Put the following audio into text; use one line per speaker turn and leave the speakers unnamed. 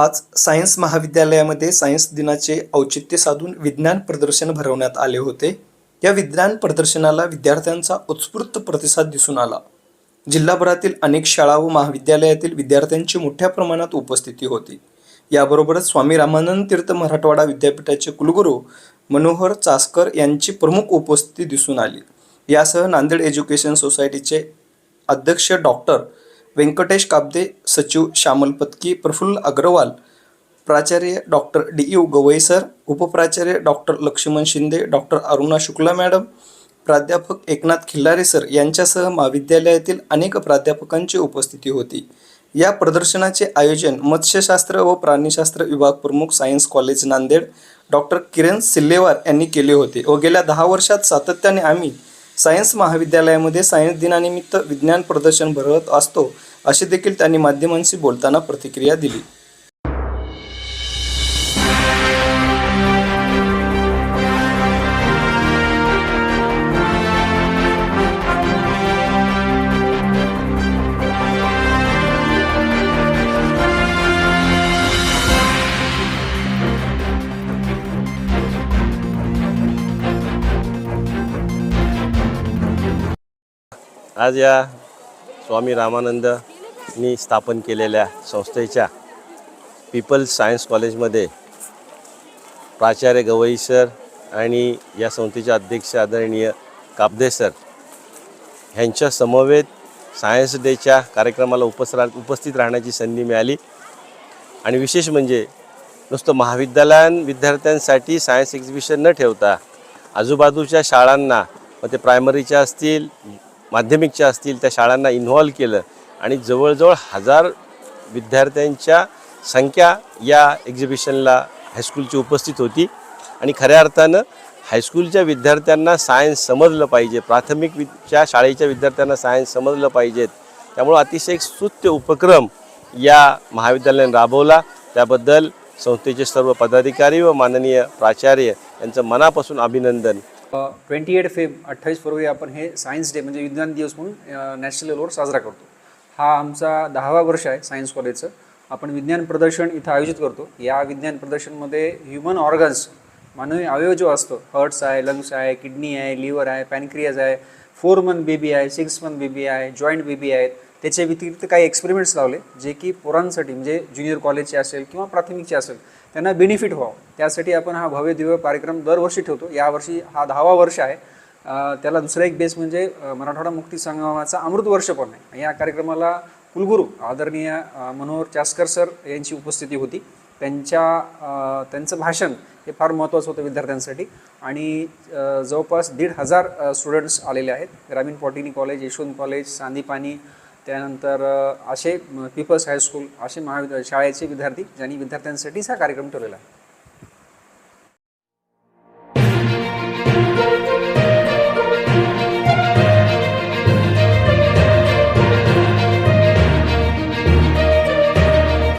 आज सायन्स महाविद्यालयामध्ये सायन्स दिनाचे औचित्य साधून विज्ञान प्रदर्शन भरवण्यात आले होते या विज्ञान प्रदर्शनाला विद्यार्थ्यांचा उत्स्फूर्त प्रतिसाद दिसून आला जिल्हाभरातील अनेक शाळा व महाविद्यालयातील विद्यार्थ्यांची मोठ्या प्रमाणात उपस्थिती होती याबरोबरच स्वामी रामानंद तीर्थ मराठवाडा विद्यापीठाचे कुलगुरू मनोहर चासकर यांची प्रमुख उपस्थिती दिसून आली यासह नांदेड एज्युकेशन सोसायटीचे अध्यक्ष डॉक्टर व्यंकटेश काब्दे सचिव श्यामल पत्की प्रफुल्ल अग्रवाल प्राचार्य doctor D U Gawai sir उपप्राचार्य doctor Laxman Shinde doctor Aruna Shukla madam प्राध्यापक एकनाथ खिल्लारे सर यांच्यासह महाविद्यालयातील अनेक प्राध्यापकांची उपस्थिती होती या प्रदर्शनाचे आयोजन मत्स्यशास्त्र व प्राणीशास्त्र विभाग प्रमुख science college Nanded doctor Kiran Sillewar यांनी केले होते व गेल्या दहा वर्षात सातत्याने आम्ही सायन्स महाविद्यालयामध्ये सायन्स दिनानिमित्त विज्ञान प्रदर्शन भरवत असतो अशी देखील त्यांनी माध्यमांशी बोलताना प्रतिक्रिया दिली
आज या स्वामी रामानंदनी स्थापन केलेल्या संस्थेच्या पीपल्स सायन्स कॉलेजमध्ये प्राचार्य गवई सर आणि या संस्थेचे अध्यक्ष आदरणीय कापदे सर ह्यांच्या समवेत सायन्स डेच्या कार्यक्रमाला उपस उपस्थित राहण्याची संधी मिळाली आणि विशेष म्हणजे नुसतं महाविद्यालयान विद्यार्थ्यांसाठी सायन्स एक्झिबिशन न ठेवता आजूबाजूच्या शाळांना मग ते प्रायमरीच्या असतील माध्यमिकच्या असतील त्या शाळांना इन्व्हॉल्व केलं आणि जवळजवळ हजार विद्यार्थ्यांच्या संख्या या एक्झिबिशनला हायस्कूलची उपस्थित होती आणि खऱ्या अर्थानं हायस्कूलच्या विद्यार्थ्यांना सायन्स समजलं पाहिजे प्राथमिक विच्या शाळेच्या विद्यार्थ्यांना सायन्स समजलं पाहिजेत त्यामुळं अतिशय स्तुत्य उपक्रम या महाविद्यालयाने राबवला त्याबद्दल संस्थेचे सर्व पदाधिकारी व माननीय प्राचार्य यांचं मनापासून अभिनंदन
ट्वेंटी एट फेब अठ्ठावीस फरवरी आपण हे सायन्स डे म्हणजे विज्ञान दिवस म्हणून नॅशनल लेवलवर साजरा करतो हा आमचा दहावा वर्ष आहे सायन्स कॉलेजचं आपण विज्ञान प्रदर्शन इथं आयोजित करतो या विज्ञान प्रदर्शनमध्ये ह्युमन ऑर्गन्स मानवी अवयव जो असतो हर्ट्स आहे लंग्स आहे किडनी आहे लिव्हर आहे पॅनक्रियाज आहे फोर मंथ बेबी आहे सिक्स मंथ बेबी आहे जॉईंट बेबी आहेत त्याच्या व्यतिरिक्त काही एक्सपेरिमेंट्स लावले जे की पोरांसाठी म्हणजे ज्युनियर कॉलेजचे असेल किंवा प्राथमिकचे असेल त्यांना बेनिफिट व्हावं त्यासाठी आपण हा भव्य दिव्य कार्यक्रम दरवर्षी ठेवतो यावर्षी हा दहावा वर्ष आहे त्याला दुसरा एक बेस म्हणजे मराठवाडा मुक्ती संगमाचा अमृत वर्ष पण आहे या कार्यक्रमाला कुलगुरू आदरणीय मनोहर चास्कर सर यांची उपस्थिती होती त्यांच्या त्यांचं भाषण हे फार महत्त्वाचं होतं विद्यार्थ्यांसाठी आणि जवळपास दीड हजार स्टुडंट्स आलेले आहेत ग्रामीण पॉटिनी कॉलेज यशवंत कॉलेज सांदीपानी त्यानंतर असे पीपल्स हायस्कूल असे महाविद्यालय शाळेचे विद्यार्थी ज्यांनी विद्यार्थ्यांसाठीच हा कार्यक्रम ठेवलेला आहे